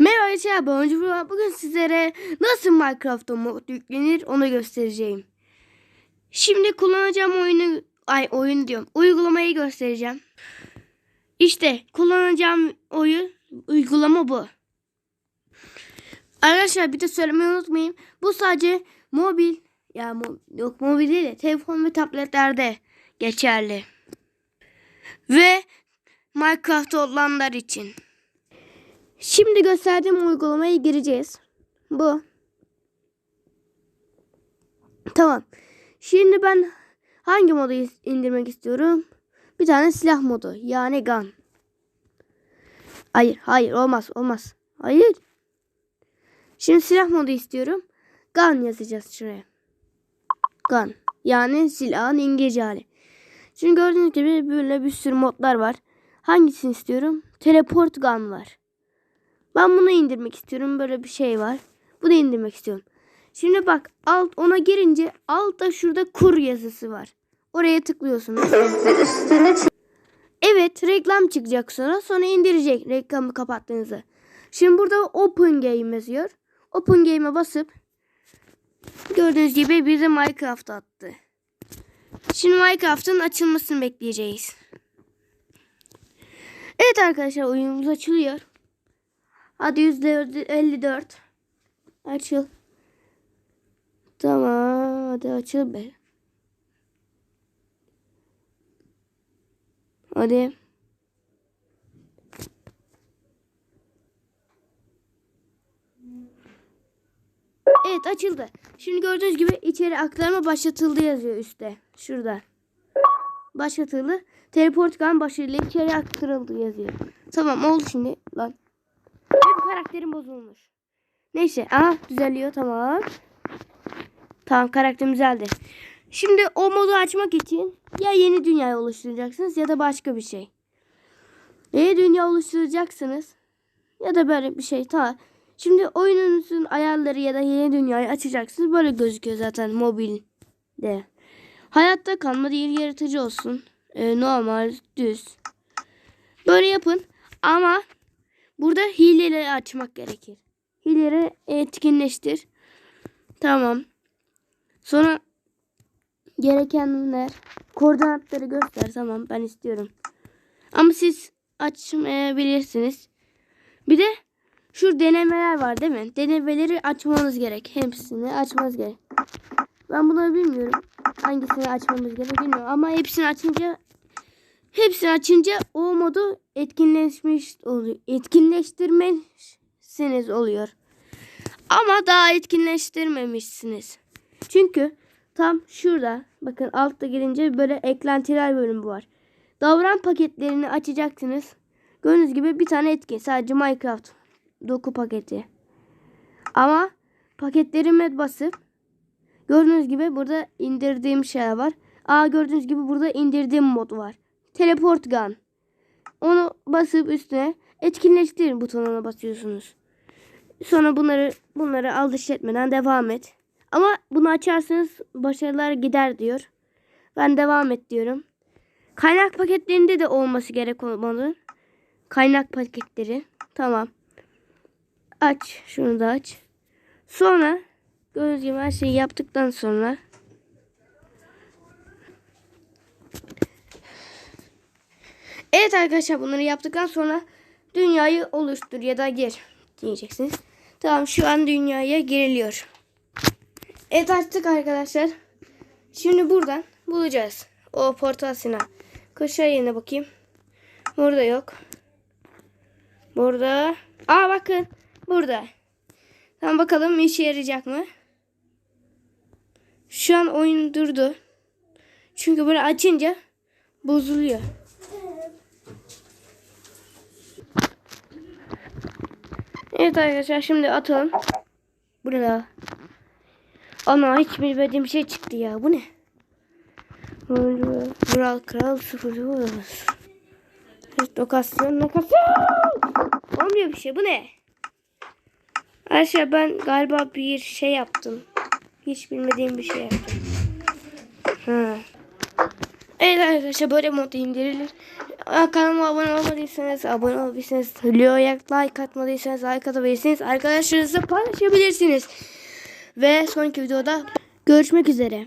Merhaba arkadaşlar ben Burak. Bugün sizlere nasıl Minecraft'ta mod yüklenir onu göstereceğim. Şimdi kullanacağım oyunu ay oyun diyorum. Uygulamayı göstereceğim. İşte kullanacağım oyun uygulama bu. Arkadaşlar bir de söylemeyi unutmayın. Bu sadece mobil ya mo- yok mobil değil de telefon ve tabletlerde geçerli. Ve Minecraft olanlar için. Şimdi gösterdiğim uygulamaya gireceğiz. Bu. Tamam. Şimdi ben hangi modu indirmek istiyorum? Bir tane silah modu. Yani gun. Hayır, hayır olmaz, olmaz. Hayır. Şimdi silah modu istiyorum. Gun yazacağız şuraya. Gun. Yani silahın İngilizce hali. Şimdi gördüğünüz gibi böyle bir sürü modlar var. Hangisini istiyorum? Teleport gun var. Ben bunu indirmek istiyorum. Böyle bir şey var. Bunu indirmek istiyorum. Şimdi bak alt ona girince altta şurada kur yazısı var. Oraya tıklıyorsunuz. Evet reklam çıkacak sonra. Sonra indirecek reklamı kapattığınızda. Şimdi burada Open Game yazıyor. Open Game'e basıp gördüğünüz gibi bizi Minecraft attı. Şimdi Minecraft'ın açılmasını bekleyeceğiz. Evet arkadaşlar oyunumuz açılıyor. Hadi yüzde 54. Açıl. Tamam. Hadi açıl be. Hadi. Evet açıldı. Şimdi gördüğünüz gibi içeri aktarma başlatıldı yazıyor üstte. Şurada. Başlatıldı. Teleport gun başarılı içeri aktarıldı yazıyor. Tamam oldu şimdi. Karakterim bozulmuş. Neyse. Aha düzeliyor tamam. Tamam karakterim düzeldi. Şimdi o modu açmak için ya yeni dünya oluşturacaksınız ya da başka bir şey. Yeni dünya oluşturacaksınız ya da böyle bir şey. Tamam. Şimdi oyununuzun ayarları ya da yeni dünyayı açacaksınız. Böyle gözüküyor zaten mobilde. Hayatta kalma değil yaratıcı olsun. Ee, normal düz. Böyle yapın ama Burada hileleri açmak gerekir. Hileleri etkinleştir. Tamam. Sonra gerekenler koordinatları göster. Tamam ben istiyorum. Ama siz açmayabilirsiniz. Bir de şu denemeler var değil mi? Denemeleri açmanız gerek. Hepsini açmanız gerek. Ben bunu bilmiyorum. Hangisini açmamız gerek bilmiyorum. Ama hepsini açınca Hepsini açınca o modu etkinleşmiş oluyor. Etkinleştirmesiniz oluyor. Ama daha etkinleştirmemişsiniz. Çünkü tam şurada bakın altta girince böyle eklentiler bölümü var. Davran paketlerini açacaksınız. Gördüğünüz gibi bir tane etkin. Sadece Minecraft doku paketi. Ama paketlerime basıp gördüğünüz gibi burada indirdiğim şeyler var. Aa gördüğünüz gibi burada indirdiğim mod var. Teleport gun. Onu basıp üstüne etkinleştir butonuna basıyorsunuz. Sonra bunları bunları aldırış etmeden devam et. Ama bunu açarsanız başarılar gider diyor. Ben devam et diyorum. Kaynak paketlerinde de olması gerek olmalı. Kaynak paketleri. Tamam. Aç. Şunu da aç. Sonra gördüğünüz gibi her şeyi yaptıktan sonra Evet arkadaşlar bunları yaptıktan sonra dünyayı oluştur ya da gir diyeceksiniz. Tamam şu an dünyaya giriliyor. Evet açtık arkadaşlar. Şimdi buradan bulacağız. O portal silah. Koşar yerine bakayım. Burada yok. Burada. Aa bakın. Burada. Tamam bakalım işe yarayacak mı? Şu an oyun durdu. Çünkü böyle açınca bozuluyor. Evet arkadaşlar şimdi atalım. Bu ne la? Ana hiç bilmediğim şey çıktı ya. Bu ne? Kral kral sıfır Evet, lokasyon lokasyon. Olmuyor bir şey. Bu ne? Arkadaşlar ben galiba bir şey yaptım. Hiç bilmediğim bir şey yaptım. Ha. Evet arkadaşlar böyle mod indirilir. Kanalıma abone olmadıysanız abone olabilirsiniz. Videoya like atmadıysanız like atabilirsiniz. Arkadaşlarınızla paylaşabilirsiniz. Ve sonraki videoda görüşmek üzere.